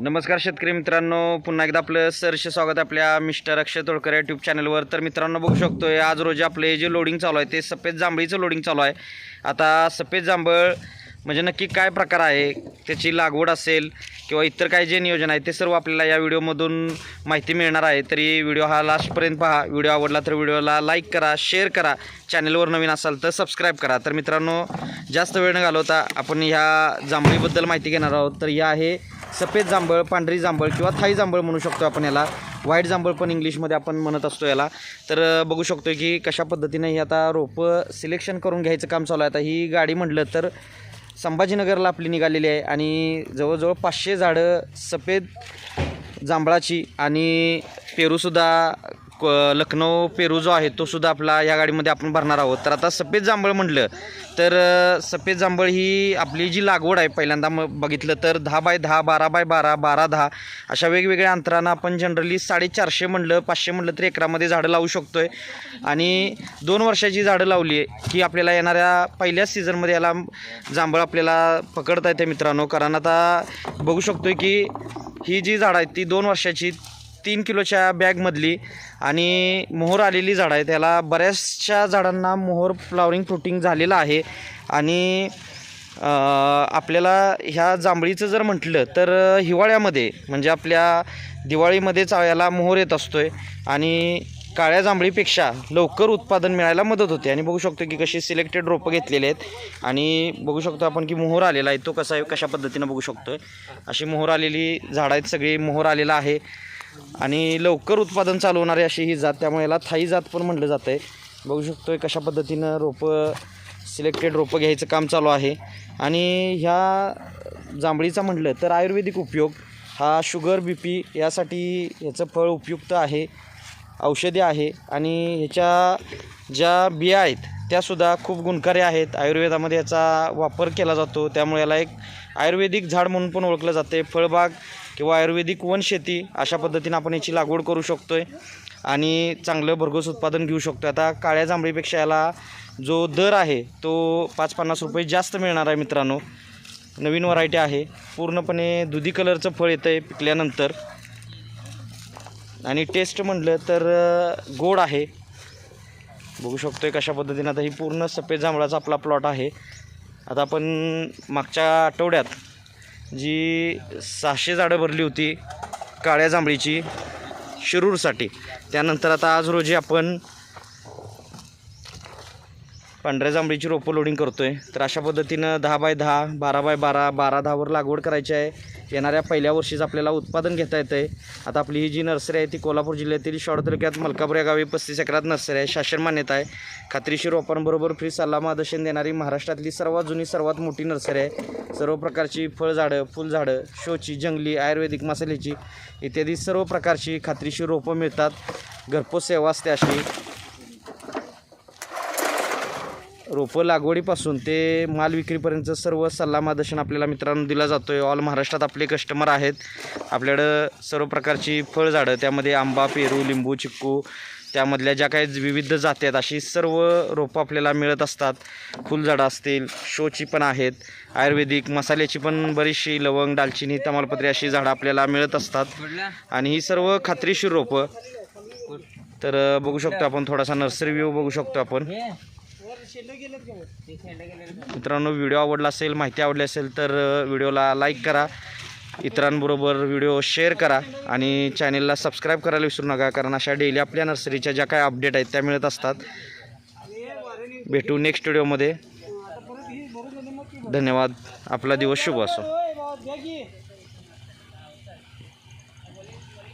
नमस्कार शेतकरी मित्रांनो पुन्हा एकदा आपलं सरश स्वागत आपल्या मिस्टर अक्षय तोडकर या यूट्यूब चॅनलवर तर मित्रांनो बघू शकतोय आज रोजी आपले जे लोडिंग चालू आहे ते सफेद जांभळीचं लोडिंग चालू आहे. आता सफेद जांभळ म्हणजे नक्की काय प्रकार आहे त्याची लागवड असेल किंवा इतर काय जे नियोजन आहे ते सर्व आपल्याला या व्हिडिओमधून माहिती मिळणार आहे. तरी व्हिडिओ हा लास्टपर्यंत पहा. व्हिडिओ आवडला तर व्हिडिओला लाईक करा शेअर करा. चॅनलवर नवीन असाल तर सबस्क्राईब करा. तर मित्रांनो जास्त वेळ न घालवता आपण ह्या जांभळीबद्दल माहिती घेणार आहोत. तर या आहे सफेद जांभळ पांढरी जांभळ किंवा थाई जांभळ म्हणू शकतो आपण याला. व्हाईट जांभळ पण इंग्लिशमध्ये आपण म्हणत असतो याला. तर बघू शकतो की कशा पद्धतीने ही आता रोपं सिलेक्शन करून घ्यायचं काम चालू आहे. आता ही गाडी म्हटलं तर संभाजीनगरला आपली निघालेली आहे आणि जवळजवळ पाचशे झाडं सफेद जांभळाची आणि पेरूसुद्धा लखनौ पेरू जो आहे तो सुद्धा आपला या गाडीमध्ये आपण भरणार आहोत. तर आता सफेद जांभळ म्हटलं तर सफेद जांभळ ही आपली जी लागवड आहे पहिल्यांदा मग बघितलं तर दहा बाय दहा बारा बाय बारा बारा दहा अशा वेगवेगळ्या अंतरानं आपण जनरली साडेचारशे म्हणलं पाचशे म्हणलं तर एकरामध्ये झाडं लावू शकतो आहे आणि दोन वर्षाची झाडं लावली आहे की आपल्याला येणाऱ्या पहिल्याच सीझनमध्ये याला जांभळ आपल्याला पकडता येते मित्रांनो. कारण आता बघू शकतो की ही जी झाडं आहेत ती दोन वर्षाची तीन किलोच्या बॅगमधली आणि मोहर आलेली झाडं आहे. त्याला बऱ्याचशा झाडांना मोहर फ्लावरिंग फ्रुटिंग झालेलं आहे. आणि आपल्याला ह्या जांभळीचं जर म्हटलं तर हिवाळ्यामध्ये म्हणजे आपल्या दिवाळीमध्येच याला मोहर येत असतो आहे आणि काळ्या जांभळीपेक्षा लवकर उत्पादन मिळायला मदत होते. आणि बघू शकतो की कशी सिलेक्टेड रोपं घेतलेली आहेत. आणि बघू शकतो आपण की मोहर आलेला आहे. तो कसा आहे कशा पद्धतीनं बघू शकतो अशी मोहर आलेली झाडं आहेत. सगळी मोहर आलेला आहे. आणि लवकर उत्पादन चालू होणारी अशी ही जात. त्यामुळे याला थाई जात पण म्हटलं जातं आहे बघू शकतो आहे कशा पद्धतीनं रोपं सिलेक्टेड रोपं घ्यायचं काम चालू आहे. आणि ह्या जांभळीचा म्हटलं तर आयुर्वेदिक उपयोग हा शुगर बी पी यासाठी ह्याचं फळ उपयुक्त आहे औषधी आहे. आणि ह्याच्या ज्या बिया आहेत त्यासुद्धा खूप गुणकारी आहेत. आयुर्वेदामध्ये याचा वापर केला जातो. त्यामुळे याला एक आयुर्वेदिक झाड म्हणून पण ओळखलं जाते. फळबाग किंवा आयुर्वेदिक वनशेती अशा पद्धतीनं आपण याची लागवड करू शकतो आहे आणि चांगलं भरघोस उत्पादन घेऊ शकतो आता काळ्या जांभळीपेक्षा याला जो दर आहे तो पाच पन्नास रुपये जास्त मिळणार आहे मित्रांनो. नवीन व्हरायटी आहे. पूर्णपणे दुधी कलरचं फळ येतं आहे पिकल्यानंतर. आणि टेस्ट म्हटलं तर गोड आहे. बघू शकतो आहे कशा पद्धतीनं. आता ही पूर्ण सफेद जांभळाचा आपला प्लॉट आहे. आता आपण मागच्या आठवड्यात जी सहाशे झाडं भरली होती काळ्या जांभळीची शिरूरसाठी. त्यानंतर आता आज रोजी आपण पांढऱ्या जांभळीची रोपं लोडिंग करतो आहे तर अशा पद्धतीनं दहा बाय दहा बारा बाय बारा बारा दहावर लागवड करायची आहे. येणाऱ्या पहिल्या वर्षीच आपल्याला उत्पादन घेता येतं आहे आता आपली ही जी नर्सरी आहे ती कोल्हापूर जिल्ह्यातील शॉड तालुक्यात मलकापूर या गावी पस्तीस एकरात नर्सरी आहे. शासन मान्यता आहे. खात्रीशीर रोपांबरोबर फ्री सल्ला मार्गदर्शन देणारी महाराष्ट्रातली सर्वात जुनी सर्वात मोठी नर्सरी आहे. सर्व प्रकारची फळझाडं फुलझाडं शोची जंगली आयुर्वेदिक मसाल्याची इत्यादी सर्व प्रकारची खात्रीशीर रोपं मिळतात. घरपोच सेवा असते अशी. रोपं लागवडीपासून ते माल विक्रीपर्यंत सर्व सल्लामार्गदर्शन आपल्याला मित्रांनो दिला जातो आहे ऑल महाराष्ट्रात आपले कस्टमर आहेत. आपल्याकडं सर्व प्रकारची फळझाडं त्यामध्ये आंबा पेरू लिंबू चिक्कू त्यामधल्या ज्या काही विविध जाती आहेत अशी सर्व रोपं आपल्याला मिळत असतात. फुलझाडं असतील शोची पण आहेत. आयुर्वेदिक मसाल्याची पण बरीचशी लवंग दालचिनी तमालपत्री अशी झाडं आपल्याला मिळत असतात. आणि ही सर्व खात्रीशीर रोपं. तर बघू शकतो आपण थोडासा नर्सरी व्ह्यू बघू शकतो आपण. मित्रांनो व्हिडिओ आवडला असेल माहिती आवडली असेल तर व्हिडिओला लाईक करा. इतरांबरोबर व्हिडिओ शेअर करा आणि चॅनेलला सबस्क्राईब करायला विसरू नका कारण अशा डेली आपल्या नर्सरीच्या ज्या काही अपडेट आहेत त्या मिळत असतात. भेटू नेक्स्ट व्हिडिओमध्ये धन्यवाद. आपला दिवस शुभ असो.